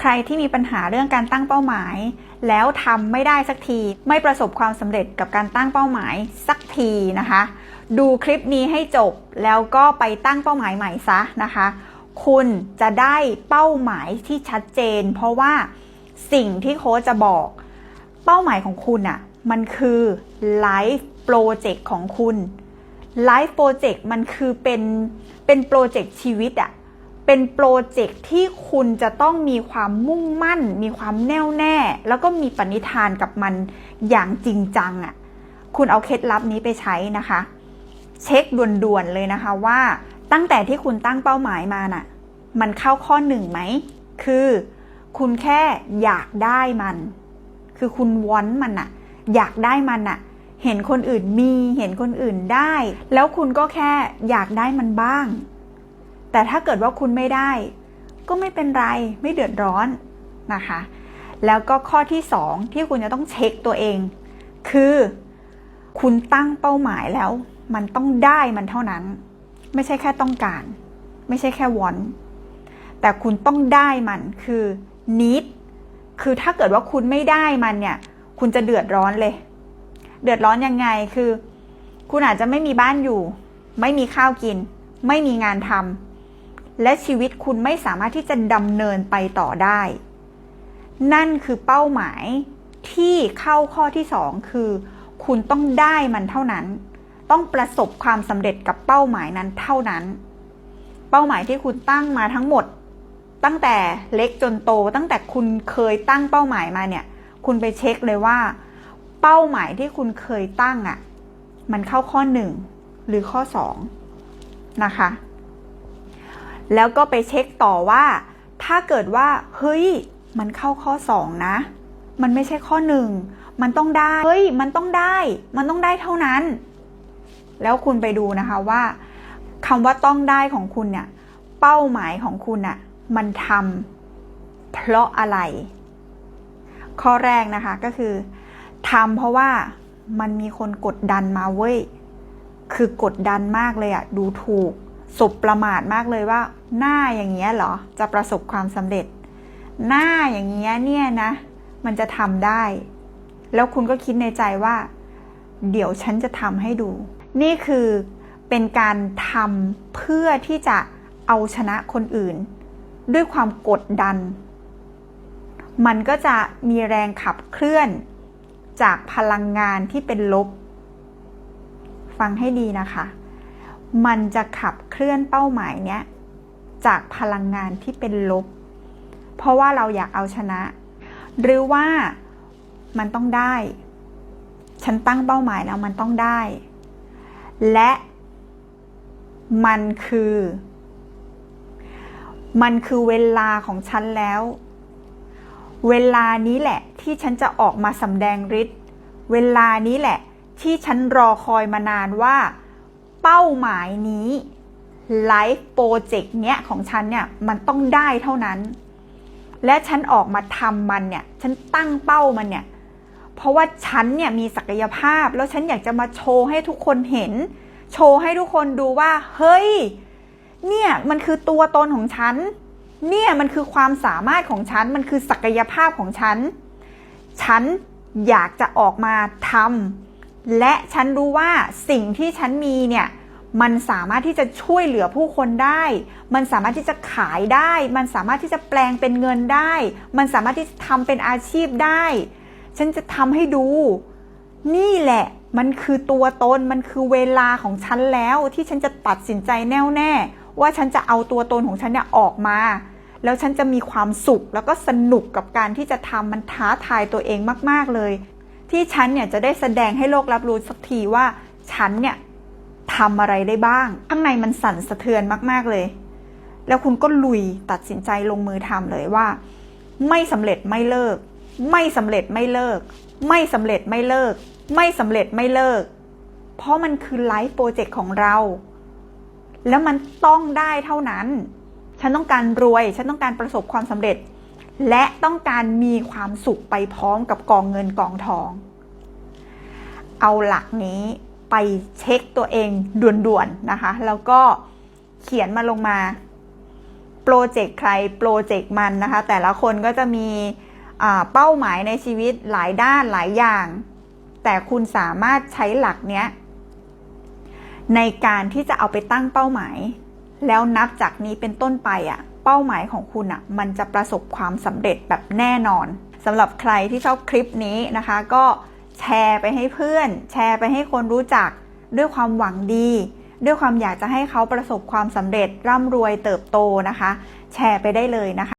ใครที่มีปัญหาเรื่องการตั้งเป้าหมาย แล้วทำไม่ได้สักที ไม่ประสบความสำเร็จกับการตั้งเป้าหมายสักทีนะคะ ดูคลิปนี้ให้จบแล้วก็ไปตั้งเป้าหมายใหม่ซะนะคะ คุณจะได้เป้าหมายที่ชัดเจน เพราะว่าสิ่งที่โค้ชจะบอก เป้าหมายของคุณอะ่ะมันคือไลฟ์โปรเจกต์ของคุณไลฟ์โปรเจกต์มันคือเป็นเป็นโปรเจกต์ชีวิตอะ่ะ เป็นโปรเจกต์ที่คุณจะต้องมีความมุ่งมั่น มีความแน่วแน่ แล้วก็มีปณิธานกับมันอย่างจริงจังอะ่ะคุณเอาเคล็ดลับนี้ไปใช้นะคะ เช็คด่วนๆเลยนะคะว่าตั้งแต่ที่คุณตั้งเป้าหมายมาน่ะ มันเข้าข้อหนึ่งไหม คือคุณแค่อยากได้มัน คือคุณวอนมันอะอยากได้มันอะเห็นคนอื่นมี เห็นคนอื่นได้ แล้วคุณก็แค่อยากได้มันบ้าง แต่ถ้าเกิดว่าคุณไม่ได้ ก็ไม่เป็นไรไม่เดือดร้อนนะคะ แล้วก็ข้อที่สองที่คุณจะต้องเช็คตัวเอง คือ คุณตั้งเป้าหมายแล้ว มันต้องได้มันเท่านั้น ไม่ใช่แค่ต้องการ ไม่ใช่แค่วอนแต่คุณต้องได้มันคือ need คือถ้าเกิดว่าคุณไม่ได้มันเนี่ย คุณจะเดือดร้อนเลย เดือดร้อนยังไงคือ คุณอาจจะไม่มีบ้านอยู่ ไม่มีข้าวกิน ไม่มีงานทำ และชีวิตคุณไม่สามารถที่จะดำเนินไปต่อได้ นั่นคือเป้าหมายที่เข้าข้อที่สองคือ คุณต้องได้มันเท่านั้น ต้องประสบความสำเร็จกับเป้าหมายนั้นเท่านั้น เป้าหมายที่คุณตั้งมาทั้งหมด ตั้งแต่เล็กจนโต ตั้งแต่คุณเคยตั้งเป้าหมายมาเนี่ย คุณไปเช็คเลยว่า เป้าหมายที่คุณเคยตั้งอะ่ะ มันเข้าข้อหนึ่งหรือข้อสองนะคะ แล้วก็ไปเช็คต่อว่า ถ้าเกิดว่า เฮ้ย มันเข้าข้อสองนะ มันไม่ใช่ข้อหนึ่งมันต้องได้ เฮ้ย มันต้องได้ มันต้องได้เท่านั้น แล้วคุณไปดูนะคะว่าคำว่าต้องได้ของคุณเนี่ย เป้าหมายของคุณอะมันทำเพราะอะไร ข้อแรกนะคะก็คือทำเพราะว่ามันมีคนกดดันมาเว้ย คือกดดันมากเลยอะดูถูก สบประมาทมากเลยว่า หน้าอย่างเงี้ยเหรอจะประสบความสำเร็จ หน้าอย่างเงี้ยเนี่ยนะ มันจะทำได้ แล้วคุณก็คิดในใจว่า เดี๋ยวฉันจะทำให้ดู นี่คือเป็นการทำเพื่อที่จะเอาชนะคนอื่น ด้วยความกดดัน มันก็จะมีแรงขับเคลื่อน จากพลังงานที่เป็นลบ ฟังให้ดีนะคะ มันจะขับเคลื่อนเป้าหมายเนี้ยจากพลังงานที่เป็นลบ เพราะว่าเราอยากเอาชนะ หรือว่ามันต้องได้ ฉันตั้งเป้าหมายแล้วมันต้องได้ และมันคือ มันคือเวลาของฉันแล้ว เวลานี้แหละที่ฉันจะออกมาสำแดงฤทธิ์ เวลานี้แหละที่ฉันรอคอยมานานว่า เป้าหมายนี้ไลฟ์โปรเจกต์เนี้ยของฉันเนี่ยมันต้องได้เท่านั้น และฉันออกมาทำมันเนี่ย ฉันตั้งเป้ามันเนี่ย เพราะว่าฉันเนี่ยมีศักยภาพ แล้วฉันอยากจะมาโชว์ให้ทุกคนเห็น โชว์ให้ทุกคนดูว่า เฮ้ย เนี่ยมันคือตัวตนของฉัน เนี่ยมันคือความสามารถของฉัน มันคือศักยภาพของฉัน ฉันอยากจะออกมาทำ และฉันรู้ว่าสิ่งที่ฉันมีเนี่ยมันสามารถที่จะช่วยเหลือผู้คนได้ มันสามารถที่จะขายได้ มันสามารถที่จะแปลงเป็นเงินได้ มันสามารถที่จะทำเป็นอาชีพได้ ฉันจะทำให้ดู นี่แหละ มันคือตัวตน มันคือเวลาของฉันแล้วที่ฉันจะตัดสินใจแน่วแน่ ว่าฉันจะเอาตัวตนของฉันเนี่ยออกมา แล้วฉันจะมีความสุขแล้วก็สนุกกับการที่จะทำมันท้าทายตัวเองมาก ๆเลย ที่ฉันเนี่ยจะได้แสดงให้โลกรับรู้สักทีว่าฉันเนี่ยทำอะไรได้บ้าง ข้างในมันสั่นสะเทือนมากๆเลย แล้วคุณก็ลุยตัดสินใจลงมือทำเลยว่า ไม่สำเร็จไม่เลิก ไม่สำเร็จไม่เลิก ไม่สำเร็จไม่เลิก ไม่สำเร็จไม่เลิก เพราะมันคือไลฟ์โปรเจกต์ของเรา แล้วมันต้องได้เท่านั้น ฉันต้องการรวย ฉันต้องการประสบความสำเร็จ และต้องการมีความสุขไปพร้อมกับกองเงินกองทอง เอาหลักนี้ไปเช็คตัวเองด่วนๆนะคะ แล้วก็เขียนมาลงมาโปรเจกต์ใครโปรเจกต์มันนะคะ แต่ละคนก็จะมีเป้าหมายในชีวิตหลายด้านหลายอย่าง แต่คุณสามารถใช้หลักเนี้ยในการที่จะเอาไปตั้งเป้าหมาย แล้วนับจากนี้เป็นต้นไปอะ เป้าหมายของคุณอะมันจะประสบความสำเร็จแบบแน่นอนสำหรับใครที่ชอบคลิปนี้นะคะ ก็แชร์ไปให้เพื่อน แชร์ไปให้คนรู้จักด้วยความหวังดี ด้วยความอยากจะให้เขาประสบความสำเร็จร่ำรวยเติบโตนะคะ แชร์ไปได้เลยนะคะ